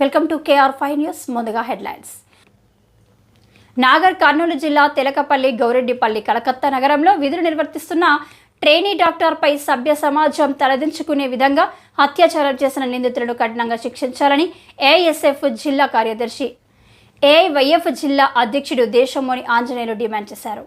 Welcome to KR five news ముందుగా headlines. Nagar Kurnool జిల్లా తెలకపల్లి గౌరెడ్డిపల్లి కలకత్తా నగరంలో విధులు నిర్వర్తిస్తున్న ట్రైనీ డాక్టర్పై సభ్య సమాజం తలదించుకునే విధంగా అత్యాచారం చేసిన నిందితులను కఠినంగా శిక్షించాలని ఏఎస్ఎఫ్ జిల్లా కార్యదర్శి ఏవైఎఫ్ జిల్లా అధ్యక్షుడు దేశంలోని ఆంజనేయులు డిమాండ్ చేశారు.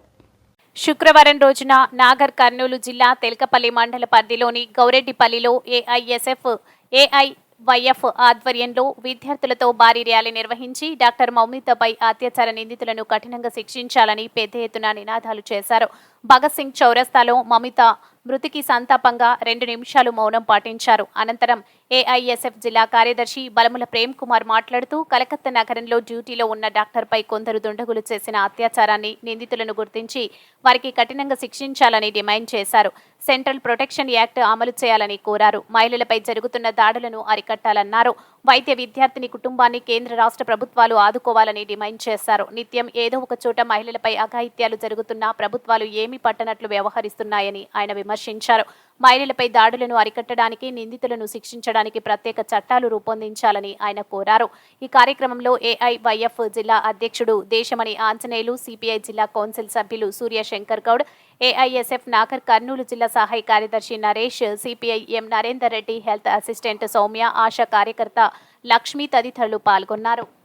శుక్రవారం రోజున నాగర్ కర్నూలు జిల్లా తెలకపల్లి మండల పరిధిలోని గౌరెడ్డిపల్లిలో ఏఐఎస్ఎఫ్ ఏఐ వైఎఫ్ ఆధ్వర్యంలో విద్యార్థులతో భారీ ర్యాలీ నిర్వహించి డాక్టర్ మౌమితపై అత్యాచార నిందితులను కఠినంగా శిక్షించాలని పెద్ద ఎత్తున నినాదాలు చేశారు. భగత్ సింగ్ చౌరస్తాలో మమిత మృతికి సంతాపంగా రెండు నిమిషాలు మౌనం పాటించారు. అనంతరం ఏఐఎస్ఎఫ్ జిల్లా కార్యదర్శి బలముల ప్రేమ్ కుమార్ మాట్లాడుతూ కలకత్తా నగరంలో డ్యూటీలో ఉన్న డాక్టర్పై కొందరు దుండగులు చేసిన అత్యాచారాన్ని నిందితులను గుర్తించి వారికి కఠినంగా శిక్షించాలని డిమాండ్ చేశారు. సెంట్రల్ ప్రొటెక్షన్ యాక్ట్ అమలు చేయాలని కోరారు. మహిళలపై జరుగుతున్న దాడులను అరికట్టాలన్నారు. వైద్య విద్యార్థిని కుటుంబాన్ని కేంద్ర రాష్ట్ర ప్రభుత్వాలు ఆదుకోవాలని డిమాండ్ చేశారు. నిత్యం ఏదో ఒక చోట మహిళలపై అఘాయిత్యాలు జరుగుతున్నా ప్రభుత్వాలు ఏమి పట్టనట్లు వ్యవహరిస్తున్నాయని ఆయన విమర్శించారు. మహిళలపై దాడులను అరికట్టడానికి నిందితులను శిక్షించడానికి ప్రత్యేక చట్టాలు రూపొందించాలని ఆయన కోరారు. ఈ కార్యక్రమంలో ఏఐవైఎఫ్ జిల్లా అధ్యక్షుడు దేశమణి ఆంజనేయులు సిపిఐ జిల్లా కౌన్సిల్ సభ్యులు సూర్య శంకర్ గౌడ్ ఏఐఎస్ఎఫ్ నాగర్ కర్నూలు జిల్లా సహాయ కార్యదర్శి Naresh CPI M Narender Reddy health assistant Soumya Asha కార్యకర్త లక్ష్మి తదితరులు పాల్గొన్నారు.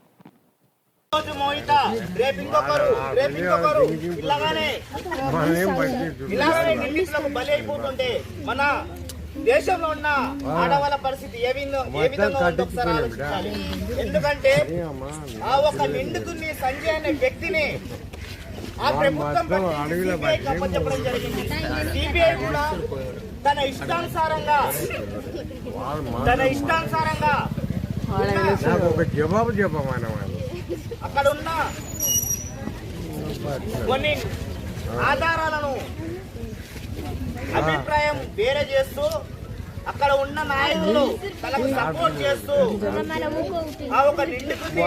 రోజు మోహిత రేపు ఇంకొకరు రేపు ఇంకొకరు. ఇలాగానే ఇలాగానే నిందితులకు బలి అయిపోతుంటే మన దేశంలో ఉన్న ఆడవాళ్ళ పరిస్థితి ఏ విధంగా ఏ విధంగా ఉందో ఒకసారి ఆలోచించాలి. ఎందుకంటే ఆ ఒక నిందితుడిని సంజయ్ అనే వ్యక్తిని ఆ ప్రభుత్వం అప్పచెప్పడం జరిగింది. సిబిఐ కూడా తన ఇష్టానుసారంగా తన ఇష్టానుసారంగా జవాబు చెప్పమని వాళ్ళు అక్కడ ఉన్న కొన్ని ఆధారాలను అభిప్రాయం వేరే చేస్తూ అక్కడ ఉన్న నాయకులు తనకు సపోర్ట్ చేస్తూ ఆ ఒక నిందితుడిని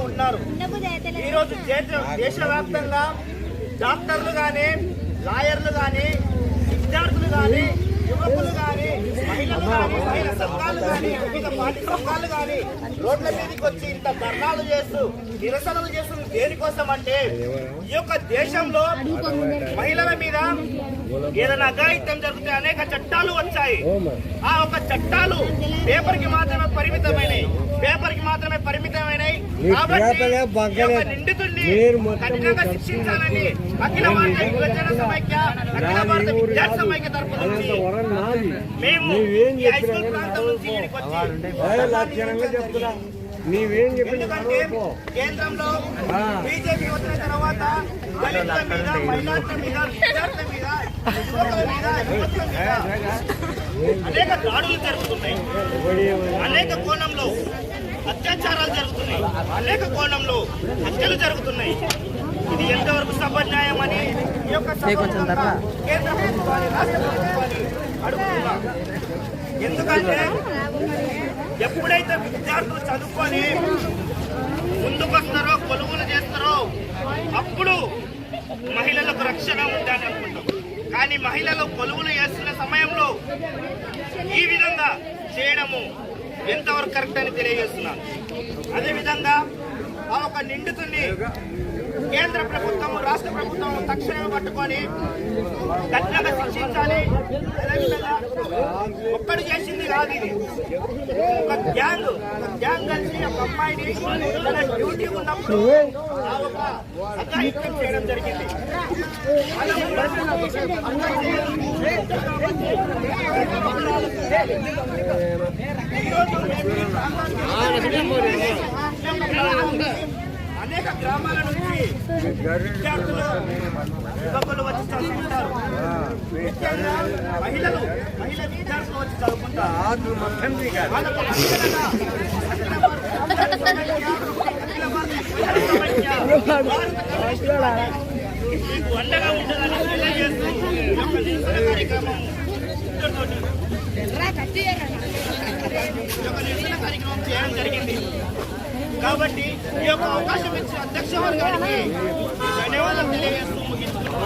ఉన్నారు. ఈరోజు దేశవ్యాప్తంగా డాక్టర్లు కానీ లాయర్లు కానీ విద్యార్థులు కానీ యువకులు గాని మహిళలు గాని మహిళా సంఘాలు గాని వివిధ పార్టీ సంఘాలు గాని రోడ్ల మీదకి వచ్చి ఇంత ధర్నాలు చేస్తూ నిరసనలు చేస్తుంది దేనికోసం అంటే ఈ యొక్క దేశంలో మహిళల మీద ఏదైనా అఘాయిత్యం జరిగితే అనేక చట్టాలు వచ్చాయి. ఆ ఒక చట్టాలు పేపర్కి మాత్రమే పరిమితమైనవి పేపర్కి మాత్రమే పరిమితమైనవి. నిందితుడిని కఠినంగా శిక్షించాలని అఖిల భారత యువజన సమైక్య అఖిల భారత విద్యార్థి సమైక్య తరపు నుంచి నాది. మేము నీవేం ఏ లక్షణంగా చెప్తున్నా. నీవేం చెప్పిన కేంద్రంలో. బీజేపీ వచ్చిన తర్వాత దళితుల మీద విద్యార్థుల అనేక దాడులు జరుగుతున్నాయి. అనేక కోణంలో అత్యాచారాలు జరుగుతున్నాయి. అనేక కోణంలో హత్యలు జరుగుతున్నాయి. ఇది ఎంతవరకు సబన్యాయం అని ఈ యొక్క సభ కేంద్ర ప్రభుత్వాన్ని రాష్ట్ర ప్రభుత్వాన్ని అడుగుతున్నా ఎందుకంటే ఎప్పుడైతే విద్యార్థులు చదువుకొని ముందుకు వస్తారో కొలువులు చేస్తారో అప్పుడు మహిళలకు రక్షణ ఉందని అనుకుంటాం. కానీ మహిళలు కొలువులు చేస్తున్న సమయంలో ఈ విధంగా చేయడము ఎంతవరకు కరెక్ట్ అని తెలియజేస్తున్నాను. అదేవిధంగా ఆ ఒక నిందితుడిని కేంద్ర ప్రభుత్వం రాష్ట్ర ప్రభుత్వం తక్షణమే పట్టుకొని కఠినంగా శిక్షించాలి. అదేవిధంగా ఒక్కడు చేసింది కాదు ఇది. ఒక గ్యాంగ్ ఒక గ్యాంగ్ కలిసి ఒక అమ్మాయిని తన డ్యూటీ ఉన్నప్పుడు ఆ ఒక అఘాయిత్యం చేయడం జరిగింది. ఈరోజు ప్రాంతానికి అనేక గ్రామాల నుంచి విద్యార్థులు యువకులు వచ్చి చదువుకుంటారు. ముఖ్యంగా మహిళలు మహిళ విద్యార్థులు వచ్చి చదువుకుంటారు. వాళ్ళకు మీకు అండగా తెలియజేస్తూ నిరసన కార్యక్రమం చేయడం జరిగింది. కాబట్టి ఈ యొక్క అవకాశం ఇచ్చిన అధ్యక్ష వర్గానికి ధన్యవాదాలు తెలియజేస్తూ ముగించుకుంటున్నాం